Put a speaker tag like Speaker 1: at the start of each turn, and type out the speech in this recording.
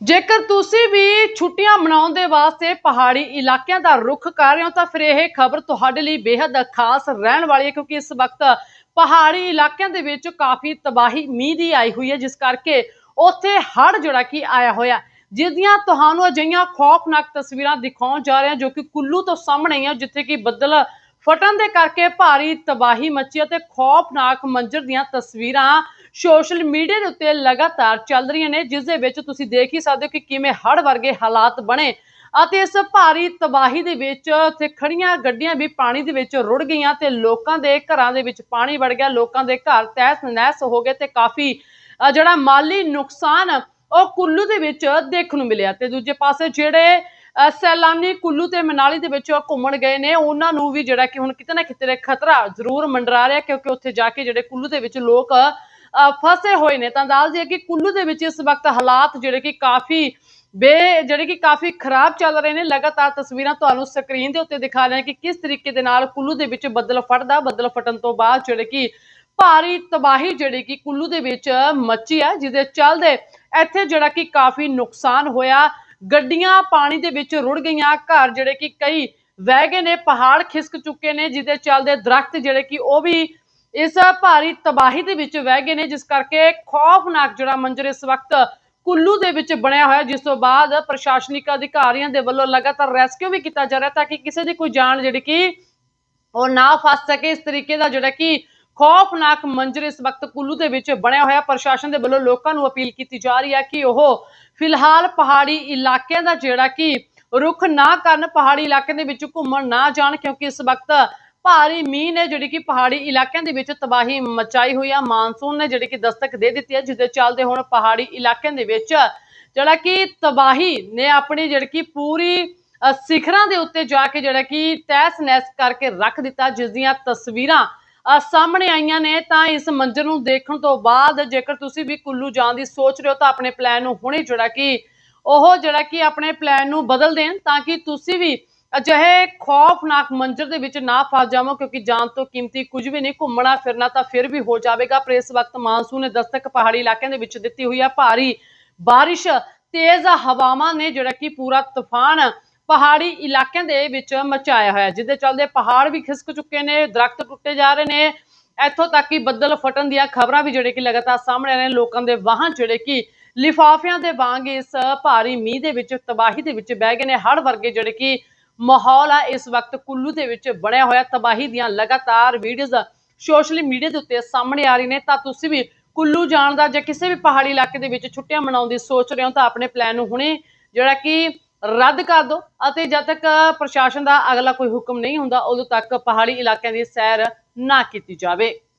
Speaker 1: ਜੇਕਰ ਤੁਸੀਂ ਵੀ ਛੁੱਟੀਆਂ ਮਨਾਉਣ ਦੇ ਵਾਸਤੇ ਪਹਾੜੀ ਇਲਾਕਿਆਂ ਦਾ ਰੁਖ ਕਰ ਰਹੇ ਹੋ, ਤਾਂ ਫਿਰ ਇਹ ਖਬਰ ਤੁਹਾਡੇ ਲਈ ਬੇहद ਖਾਸ ਰਹਿਣ ਵਾਲੀ ਹੈ, ਕਿਉਂਕਿ ਇਸ ਵਕਤ ਪਹਾੜੀ ਇਲਾਕਿਆਂ ਦੇ ਵਿੱਚ ਕਾਫੀ ਤਬਾਹੀ, ਮੀਂਹ ਦੀ ਆਈ ਹੋਈ ਹੈ, ਜਿਸ ਕਰਕੇ ਉੱਥੇ ਹੜ੍ਹ ਜਿਹੜਾ ਕਿ ਆਇਆ ਹੋਇਆ ਜਿਸ ਦੀਆਂ ਤੁਹਾਨੂੰ ਅਜਿਹੀਆਂ ਖੌਫਨਾਕ ਤਸਵੀਰਾਂ ਦਿਖਾਉਣ ਜਾ ਰਹੇ ਹਾਂ, ਜੋ ਕਿ ਕੁੱਲੂ ਤੋਂ ਸਾਹਮਣੇ ਹੀ ਹੈ ਜਿੱਥੇ ਕਿ ਬੱਦਲ ਫਟਣ ਦੇ ਕਰਕੇ ਭਾਰੀ ਤਬਾਹੀ ਮੱਚੀ ਅਤੇ ਖੌਫਨਾਕ ਮੰਜ਼ਰ ਦੀਆਂ ਤਸਵੀਰਾਂ ਸੋਸ਼ਲ ਮੀਡੀਆ ਦੇ ਉੱਤੇ ਲਗਾਤਾਰ ਚੱਲ ਰਹੀਆਂ ਨੇ, ਜਿਸ ਦੇ ਵਿੱਚ ਤੁਸੀਂ ਦੇਖ ਹੀ ਸਕਦੇ ਹੋ ਕਿ ਕਿਵੇਂ ਹੜ੍ਹ ਵਰਗੇ ਹਾਲਾਤ ਬਣੇ ਅਤੇ ਇਸ ਭਾਰੀ ਤਬਾਹੀ ਦੇ ਵਿੱਚ ਉੱਥੇ ਖੜੀਆਂ ਗੱਡੀਆਂ ਵੀ ਪਾਣੀ ਦੇ ਵਿੱਚ ਰੁੜ ਗਈਆਂ ਤੇ ਲੋਕਾਂ ਦੇ ਘਰਾਂ ਦੇ ਵਿੱਚ ਪਾਣੀ ਵੜ ਗਿਆ, ਲੋਕਾਂ ਦੇ ਘਰ ਤਹਿਸ ਨਹਿਸ ਹੋ ਗਏ ਤੇ ਕਾਫੀ ਜਿਹੜਾ ਮਾਲੀ ਨੁਕਸਾਨ ਉਹ ਕੁੱਲੂ ਦੇ ਵਿੱਚ ਦੇਖਣ ਨੂੰ ਮਿਲਿਆ ਤੇ ਦੂਜੇ ਪਾਸੇ ਜਿਹੜੇ ਸੈਲਾਨੀ ਕੁੱਲੂ ਤੇ ਮਨਾਲੀ ਦੇ ਵਿੱਚ ਘੁੰਮਣ ਗਏ ਨੇ, ਉਹਨਾਂ ਨੂੰ ਵੀ ਜਿਹੜਾ ਕਿ ਹੁਣ ਕਿਤੇ ਨਾ ਕਿਤੇ ਖਤਰਾ ਜ਼ਰੂਰ ਮੰਡਰਾ ਰਿਹਾ ਕਿਉਂਕਿ ਉੱਥੇ ਜਾ ਕੇ ਜਿਹੜੇ ਕੁੱਲੂ ਦੇ ਵਿੱਚ ਲੋਕ ਫਸੇ ਹੋਏ ਨੇ। ਤਾਂ ਦੱਸ ਦਈਏ ਕਿ ਕੁੱਲੂ ਦੇ ਵਿੱਚ ਇਸ ਵਕਤ ਹਾਲਾਤ ਜਿਹੜੇ ਕਿ ਕਾਫੀ ਬੇ, ਜਿਹੜੇ ਕਿ ਕਾਫੀ ਖਰਾਬ ਚੱਲ ਰਹੇ ਨੇ। ਲਗਾਤਾਰ ਤਸਵੀਰਾਂ ਤੁਹਾਨੂੰ ਸਕਰੀਨ ਦੇ ਉੱਤੇ ਦਿਖਾ ਰਹੇ ਕਿ ਕਿਸ ਤਰੀਕੇ ਦੇ ਨਾਲ ਕੁੱਲੂ ਦੇ ਵਿੱਚ ਬੱਦਲ ਫਟਦਾ ਬੱਦਲ ਫਟਣ ਤੋਂ ਬਾਅਦ ਜਿਹੜੇ ਕਿ ਭਾਰੀ ਤਬਾਹੀ ਜਿਹੜੀ ਕਿ ਕੁੱਲੂ ਦੇ ਵਿੱਚ ਮੱਚੀ ਹੈ ਜਿਹਦੇ ਚੱਲਦੇ ਇੱਥੇ ਜਿਹੜਾ ਕਿ ਕਾਫੀ ਨੁਕਸਾਨ ਹੋਇਆ। ਗੱਡੀਆਂ ਪਾਣੀ ਦੇ ਵਿੱਚ ਰੁੜ ਗਈਆਂ। ਘਰ ਜਿਹੜੇ ਕਿ ਕਈ ਵਹਿ ਗਏ ਨੇ, ਪਹਾੜ ਖਿਸਕ ਚੁੱਕੇ ਨੇ, ਜਿਹਦੇ ਚੱਲਦੇ ਦਰਖਤ ਜਿਹੜੇ ਕਿ ਉਹ ਵੀ ਇਸ ਭਾਰੀ ਤਬਾਹੀ ਦੇ ਵਿੱਚ ਵਹਿ ਗਏ ਨੇ, ਜਿਸ ਕਰਕੇ ਖੌਫਨਾਕ ਜਿਹੜਾ ਮੰਜ਼ਰ ਇਸ ਵਕਤ ਕੁੱਲੂ ਦੇ ਵਿੱਚ ਬਣਿਆ ਹੋਇਆ ਜਿਸ ਤੋਂ ਬਾਅਦ ਪ੍ਰਸ਼ਾਸਨਿਕ ਅਧਿਕਾਰੀਆਂ ਦੇ ਵੱਲੋਂ ਲਗਾਤਾਰ ਰੈਸਕਿਊ ਵੀ ਕੀਤਾ ਜਾ ਰਿਹਾ ਤਾਂ ਕਿ ਕਿਸੇ ਦੀ ਕੋਈ ਜਾਨ ਜਿਹੜੀ ਕਿ ਉਹ ਨਾ ਫਸ ਸਕੇ। ਇਸ ਤਰੀਕੇ ਦਾ ਜਿਹੜਾ ਕਿ ਖੌਫਨਾਕ ਮੰਜ਼ਰ ਇਸ ਵਕਤ ਕੁੱਲੂ ਦੇ ਵਿੱਚ ਬਣਿਆ ਹੋਇਆ ਪ੍ਰਸ਼ਾਸਨ ਦੇ ਵੱਲੋਂ ਲੋਕਾਂ ਨੂੰ ਅਪੀਲ ਕੀਤੀ ਜਾ ਰਹੀ ਹੈ ਕਿ ਉਹ ਫਿਲਹਾਲ ਪਹਾੜੀ ਇਲਾਕਿਆਂ ਦਾ ਜਿਹੜਾ ਕਿ ਰੁੱਖ ਨਾ ਕਰਨ, ਪਹਾੜੀ ਇਲਾਕਿਆਂ ਦੇ ਵਿੱਚ ਘੁੰਮਣ ਨਾ ਜਾਣ, ਕਿਉਂਕਿ ਇਸ ਵਕਤ ਭਾਰੀ ਮੀਂਹ ਨੇ ਜਿਹੜੀ ਕਿ ਪਹਾੜੀ ਇਲਾਕਿਆਂ ਦੇ ਵਿੱਚ ਤਬਾਹੀ ਮਚਾਈ ਹੋਈ ਆ। ਮਾਨਸੂਨ ਨੇ ਜਿਹੜੀ ਕਿ ਦਸਤਕ ਦੇ ਦਿੱਤੀ ਹੈ ਜਿਹਦੇ ਚੱਲਦੇ ਹੁਣ ਪਹਾੜੀ ਇਲਾਕਿਆਂ ਦੇ ਵਿੱਚ, ਜਿਹੜਾ ਕਿ ਤਬਾਹੀ ਨੇ ਆਪਣੀ ਜਿਹੜੀ ਕਿ ਪੂਰੀ ਸਿਖਰਾਂ ਦੇ ਉੱਤੇ ਜਾ ਕੇ ਜਿਹੜਾ ਕਿ ਤਹਿਸ ਨਹਿਸ ਕਰਕੇ ਰੱਖ ਦਿੱਤਾ ਜਿਸ ਦੀਆਂ ਤਸਵੀਰਾਂ ਸਾਹਮਣੇ ਆਈਆਂ ਨੇ। ਤਾਂ ਇਸ ਮੰਜ਼ਰ ਨੂੰ ਦੇਖਣ ਤੋਂ ਬਾਅਦ ਜੇਕਰ ਤੁਸੀਂ ਵੀ ਕੁੱਲੂ ਜਾਣ ਦੀ ਸੋਚ ਰਹੇ ਹੋ, ਤਾਂ ਆਪਣੇ ਪਲਾਨ ਨੂੰ ਹੁਣੇ ਜਿਹੜਾ ਕਿ, ਉਹ ਜਿਹੜਾ ਕਿ ਆਪਣੇ ਪਲਾਨ ਨੂੰ ਬਦਲ ਦੇਣ, ਤਾਂ ਕਿ ਤੁਸੀਂ ਵੀ ਅਜਿਹੇ ਖੌਫਨਾਕ ਮੰਜ਼ਰ ਦੇ ਵਿੱਚ ਨਾ ਫਸ ਜਾਵੋ ਕਿਉਂਕਿ ਜਾਨ ਤੋਂ ਕੀਮਤੀ ਕੁਝ ਵੀ ਨਹੀਂ, ਘੁੰਮਣਾ ਫਿਰਨਾ ਤਾਂ ਫਿਰ ਵੀ ਹੋ ਜਾਵੇਗਾ। ਪਰ ਇਸ ਵਕਤ ਮਾਨਸੂਨ ਨੇ ਦਸਤਕ ਪਹਾੜੀ ਇਲਾਕਿਆਂ ਦੇ ਵਿੱਚ ਦਿੱਤੀ ਹੋਈ ਹੈ ਭਾਰੀ ਬਾਰਿਸ਼। ਤੇਜ਼ ਹਵਾਵਾਂ ਨੇ ਜਿਹੜਾ ਕਿ ਪੂਰਾ ਤੂਫਾਨ ਪਹਾੜੀ ਇਲਾਕਿਆਂ ਦੇ ਵਿੱਚ ਮਚਾਇਆ ਹੋਇਆ ਜਿਹਦੇ ਚੱਲਦੇ ਪਹਾੜ ਵੀ ਖਿਸਕ ਚੁੱਕੇ ਨੇ, ਦਰਖਤ ਟੁੱਟੇ ਜਾ ਰਹੇ ਨੇ। ਇੱਥੋਂ ਤੱਕ ਕਿ ਬੱਦਲ ਫਟਣ ਦੀਆਂ ਖਬਰਾਂ ਵੀ ਜਿਹੜੇ ਕਿ ਲਗਾਤਾਰ ਸਾਹਮਣੇ ਆ ਰਹੇ ਨੇ, ਲੋਕਾਂ ਦੇ ਵਾਹਨ ਜਿਹੜੇ ਕਿ ਲਿਫਾਫਿਆਂ ਦੇ ਵਾਂਗ ਇਸ ਭਾਰੀ ਮੀਂਹ ਦੇ ਵਿੱਚ, ਤਬਾਹੀ ਦੇ ਵਿੱਚ ਬਹਿ ਗਏ ਨੇ। ਹੜ੍ਹ ਵਰਗੇ ਜਿਹੜੇ ਕਿ ਮਾਹੌਲ ਆ, ਇਸ ਵਕਤ ਕੁੱਲੂ ਦੇ ਵਿੱਚ ਬਣਿਆ ਹੋਇਆ ਤਬਾਹੀ ਦੀਆਂ ਲਗਾਤਾਰ ਵੀਡੀਓਜ਼ ਸੋਸ਼ਲ ਮੀਡੀਆ ਦੇ ਉੱਤੇ ਸਾਹਮਣੇ ਆ ਰਹੀ ਨੇ। ਤਾਂ ਤੁਸੀਂ ਵੀ ਕੁੱਲੂ ਜਾਣ ਦਾ ਜਾਂ ਕਿਸੇ ਵੀ ਪਹਾੜੀ ਇਲਾਕੇ ਦੇ ਵਿੱਚ ਛੁੱਟੀਆਂ ਮਨਾਉਣ ਦੀ ਸੋਚ ਰਹੇ ਹੋ ਤਾਂ ਆਪਣੇ ਪਲਾਨ ਨੂੰ ਹੁਣੇ ਜਿਹੜਾ ਕਿ ਰੱਦ ਕਰ ਦਿਓ ਅਤੇ ਜਦ ਤੱਕ ਪ੍ਰਸ਼ਾਸਨ ਦਾ ਅਗਲਾ ਕੋਈ ਹੁਕਮ ਨਹੀਂ ਹੁੰਦਾ, ਉਦੋਂ ਤੱਕ ਪਹਾੜੀ ਇਲਾਕਿਆਂ ਦੀ ਸੈਰ ਨਾ ਕੀਤੀ ਜਾਵੇ।